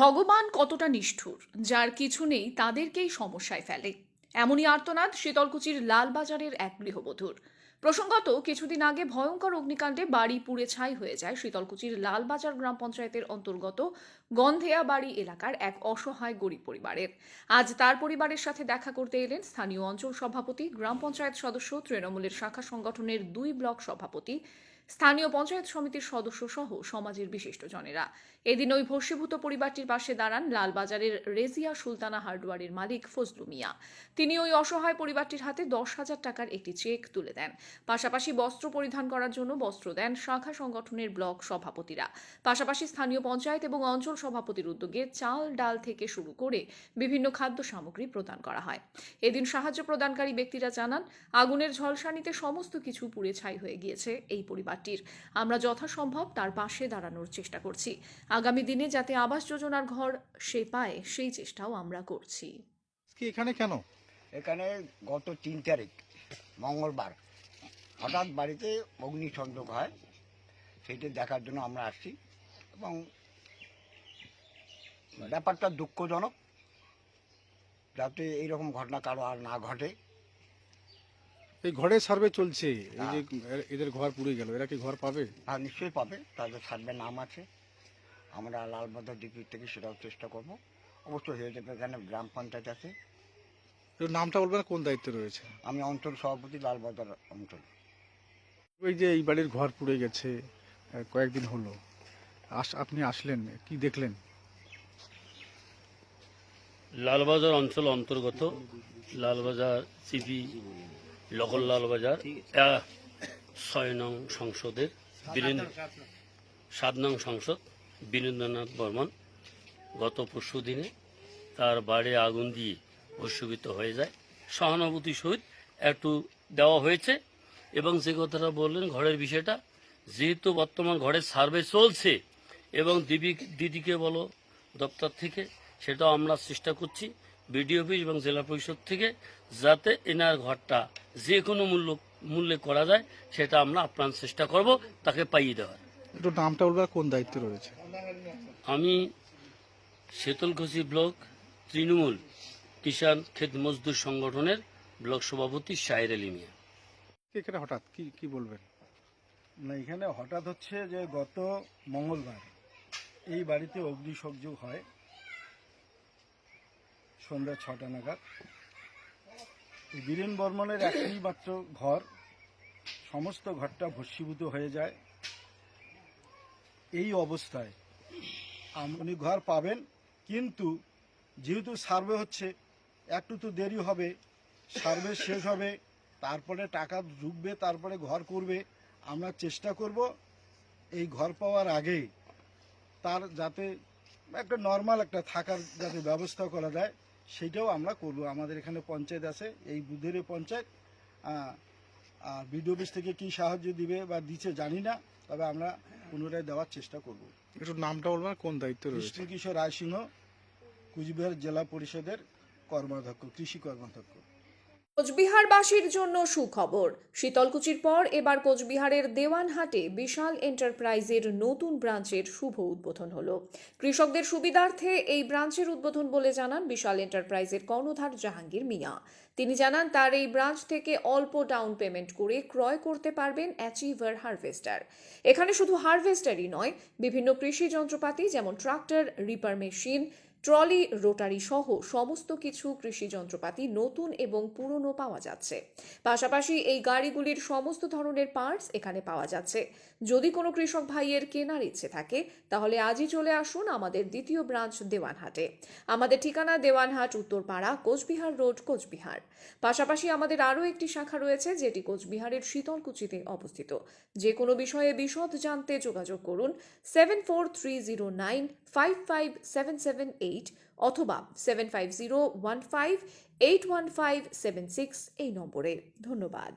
ভগবান কতটা নিষ্ঠুর, যার কিছু নেই তাদেরকেই সমস্যায় ফেলে। এমনই আর্তনাদ শীতলকুচির লালবাজারের এক গৃহবধূর। প্রসঙ্গত, কিছুদিন আগে ভয়ঙ্কর অগ্নিকাণ্ডে বাড়ি পুড়ে ছাই হয়ে যায় শীতলকুচির লালবাজার গ্রাম পঞ্চায়েতের অন্তর্গত গন্ধেয়া বাড়ি এলাকার এক অসহায় গরিব পরিবারের। আজ তার পরিবারের সাথে দেখা করতে এলেন স্থানীয় অঞ্চল সভাপতি, গ্রাম পঞ্চায়েত সদস্য, তৃণমূলের শাখা সংগঠনের দুই ব্লক সভাপতি স্থানীয় পঞ্চায়েত সমিতির সদস্য সহ সমাজের বিশিষ্টজনেরা এদিন ওই ভস্মীভূত পরিবারটির পাশে দাঁড়ান লালবাজারের রেজিয়া সুলতানা হার্ডওয়ারের মালিক ফজলু মিয়া। তিনি ওই অসহায় পরিবারটির হাতে দশ হাজার টাকার একটি চেক তুলে দেন। পাশাপাশি বস্ত্র পরিধান করার জন্য বস্ত্র দেন শাখা সংগঠনের ব্লক সভাপতিরা। পাশাপাশি স্থানীয় পঞ্চায়েত এবং অঞ্চল সভাপতির উদ্যোগে চাল ডাল থেকে শুরু করে বিভিন্ন খাদ্য সামগ্রী প্রদান করা হয়। এদিন সাহায্য প্রদানকারী ব্যক্তিরা জানান, আগুনের ঝলসানিতে সমস্ত কিছু পুড়ে ছাই হয়ে গিয়েছে এই পরিবারটির আমরা যথাসম্ভব তার পাশে দাঁড়ানোর চেষ্টা করছি। আগামী দিনে যাতে আবাস যোজনার ঘর সে পায় সেই চেষ্টাও আমরা করছি। কি এখানে কেন? এখানে গত তিন তারিখ মঙ্গলবার হঠাৎ বাড়িতে অগ্নিসংযোগ হয়। সেইটা দেখার জন্য আমরা আসছি এবং ব্যাপারটা দুঃখজনক যাতে এইরকম ঘটনা কারও আর না ঘটে। এই ঘরের সার্ভে চলছে। এই যে এদের ঘর পুড়ে গেল এরা কি ঘর পাবে? আর নিশ্চয়ই পাবে। তাদের সার্ভে নাম আছে। আমরা লালবাজার ডিপি থেকে সেটাও চেষ্টা করব। অবশ্যই হয়ে যাবে এখানে গ্রাম পঞ্চায়েত আছে। নামটা বলবেন কোন দায়িত্বে রয়েছে? আমি অঞ্চল সভাপতি লালবাজার অঞ্চল। ওই যে এই বাড়ির ঘর পুড়ে গেছে কয়েকদিন হলো। আস আপনি আসলেন কি দেখলেন? লালবাজার অঞ্চল অন্তর্গত লালবাজার সিপি লোকাল বাজার ছয় নং সংসদের সাত নং সংসদ বীরেন্দ্রনাথ বর্মন। গত পরশু দিনে তার বাড়ি আগুন দিয়ে ভস্মীভূত হয়ে যায়। সহানুভূতি সহিত একটু দেওয়া হয়েছে এবং যে কথাটা বললেন ঘরের বিষয়টা যেহেতু বর্তমান ঘরের সার্ভে চলছে এবং দিদি দিদিকে বলো দপ্তর থেকে সেটাও আমরা চেষ্টা করছি। বিডিও অফিস এবং জেলা পরিষদ থেকে যাতে এনার ঘরটা যে কোনো মূল্য মূল্যে করা যায় সেটা আমরা আপ্রাণ চেষ্টা করব তাকে পাইয়ে দেওয়ার। একটু নামটা বলবার কোন দায়িত্বে রয়েছে? আমি শীতলকুচি ব্লক তৃণমূল কিষাণ ক্ষেত মজদুর সংগঠনের ব্লক সভাপতি শাহের আলী মিয়া। এখানে হঠাৎ কি কি বলবেন? না এখানে হঠাৎ হচ্ছে যে গত মঙ্গলবার এই বাড়িতে অগ্নিসংযোগ হয়। সন্ধ্যা ছটা নাগাদ। বীরেন বর্মনের একটি মাত্র ঘর, সমস্ত ঘরটা ভস্মীভূত হয়ে যায়। এই অবস্থায় উনি ঘর পাবেন, কিন্তু যেহেতু সার্ভে হচ্ছে, একটু তো দেরি হবে, সার্ভে শেষ হবে, তারপরে টাকা ঢুকবে, তারপরে ঘর করবে, আমরা চেষ্টা করব এই ঘর পাওয়ার আগে তার যাতে একটা নর্মাল একটা থাকার যাতে ব্যবস্থা করা যায়। সেটাও আমরা করব। আমাদের এখানে পঞ্চায়েত আছে এই বুধের পঞ্চায়েত। আর বিডিও অফিস থেকে কি সাহায্য দিবে বা দিচ্ছে জানি না তবে আমরা পুনরায় দেওয়ার চেষ্টা করব। একটু নামটা বলবেন কোন দায়িত্ব রয়েছে? কৃষ্ণ কিশোর রায় সিংহ কুচবিহার জেলা পরিষদের কর্মাধ্যক্ষ কৃষি কর্মাধ্যক্ষ। কোচবিহারবাসীর জন্য সুখবর। শীতলকুচির পর এবার কোচবিহারের দেওয়ানহাটে বিশাল এন্টারপ্রাইজের নতুন ব্রাঞ্চের শুভ উদ্বোধন হলো। কৃষকদের সুবিধার্থে এই ব্রাঞ্চের উদ্বোধন বলে জানান বিশাল এন্টারপ্রাইজের কর্ণধার জাহাঙ্গীর মিয়া। তিনি জানান, তার এই ব্রাঞ্চ থেকে অল্প ডাউন পেমেন্ট করে ক্রয় করতে পারবেন অ্যাচিভার হারভেস্টার। এখানে শুধু হারভেস্টারই নয়, বিভিন্ন কৃষি যন্ত্রপাতি যেমন tractor, reaper machine trolley rotary সহ সমস্ত কিছু কৃষি যন্ত্রপাতি নতুন এবং পুরনো পাওয়া যাচ্ছে। পাশাপাশি এই গাড়িগুলির সমস্ত ধরনের পার্টস এখানে পাওয়া যাচ্ছে। যদি কোনো কৃষক ভাইয়ের কেনার ইচ্ছে থাকে, তাহলে আজই চলে আসুন আমাদের দ্বিতীয় ব্রাঞ্চ দেওয়ানহাটে। আমাদের ঠিকানা দেওয়ানহাট, উত্তরপাড়া, কোচবিহার রোড কোচবিহার। পাশাপাশি আমাদের আরও একটি শাখা রয়েছে, যেটি কোচবিহারের শীতলকুচিতে অবস্থিত। যে কোনো বিষয়ে বিশদ জানতে যোগাযোগ করুন seven four three zero nine five five seven seven eight অথবা seven five zero one five eight one five seven six এই নম্বরে। ধন্যবাদ।